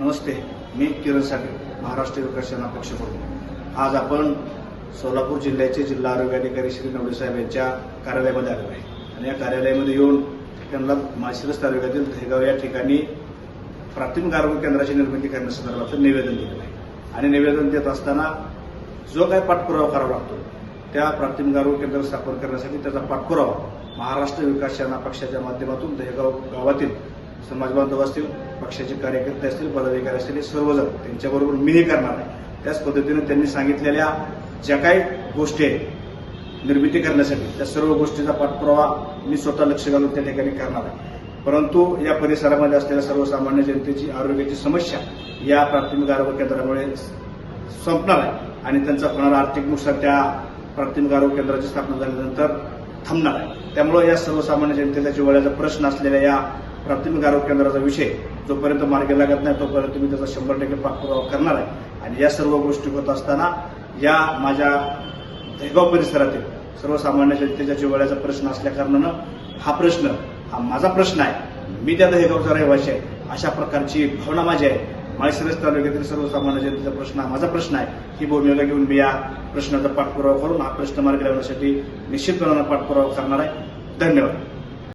नमस्ते मी किरण साठे महाराष्ट्र विकास सेना पक्ष आज आपण सोलापूर जिल्ह्याचे जिल्हा आरोग्य अधिकारी श्री नवडे साहेब यांच्या कार्यालयामध्ये आलो आहे. आणि या कार्यालयामध्ये येऊन त्यांना माळशिरस तालुक्यातील दहेगाव या ठिकाणी प्राथमिक आरोग्य केंद्राची निर्मिती करण्यासंदर्भाचं निवेदन दिलेलं आहे. आणि निवेदन देत असताना जो काय पाठपुरावा करावा लागतो त्या प्राथमिक आरोग्य केंद्र स्थापन करण्यासाठी त्याचा पाठपुरावा महाराष्ट्र विकास सेना पक्षाच्या माध्यमातून दहेगाव गावातील समाजबांधव असतील पक्षाचे कार्यकर्ते असतील पदाधिकारी असतील हे सर्वजण त्यांच्याबरोबर मीही करणार आहे. त्याच पद्धतीनं त्यांनी सांगितलेल्या ज्या काही गोष्टी आहेत निर्मिती करण्यासाठी त्या सर्व गोष्टीचा पाठपुरावा मी स्वतः लक्ष घालून त्या ठिकाणी करणार आहे. परंतु या परिसरामध्ये असलेल्या सर्वसामान्य जनतेची आरोग्याची समस्या या प्राथमिक आरोग्य केंद्रामुळे संपणार आहे आणि त्यांचा होणारा आर्थिक नुकसान त्या प्राथमिक आरोग्य केंद्राची स्थापना झाल्यानंतर थांबणार आहे. त्यामुळे या सर्वसामान्य जनतेच्या जिवाळ्याचा प्रश्न असलेल्या या प्राथमिक आरोग्य केंद्राचा विषय. जोपर्यंत मार्गी लागत नाही तोपर्यंत मी त्याचा शंभर टक्के पाठपुरावा करणार आहे. आणि या सर्व गोष्टी होत असताना या माझ्या दहेगाव परिसरातील सर्वसामान्य जनतेच्या जिवाळ्याचा प्रश्न असल्या कारणानं हा प्रश्न हा माझा प्रश्न आहे. मी त्या दहेगावचा रहिवासी आहे. अशा प्रकारची भावना माझी आहे. माळशिरस तालुक्यातील सर्वसामान्य जनतेचा प्रश्न हा माझा प्रश्न आहे. ही भूमिका घेऊन मी या प्रश्नाचा पाठपुरावा करून हा प्रश्न मार्गी लावण्यासाठी निश्चितपणानं पाठपुरावा करणार आहे. धन्यवाद.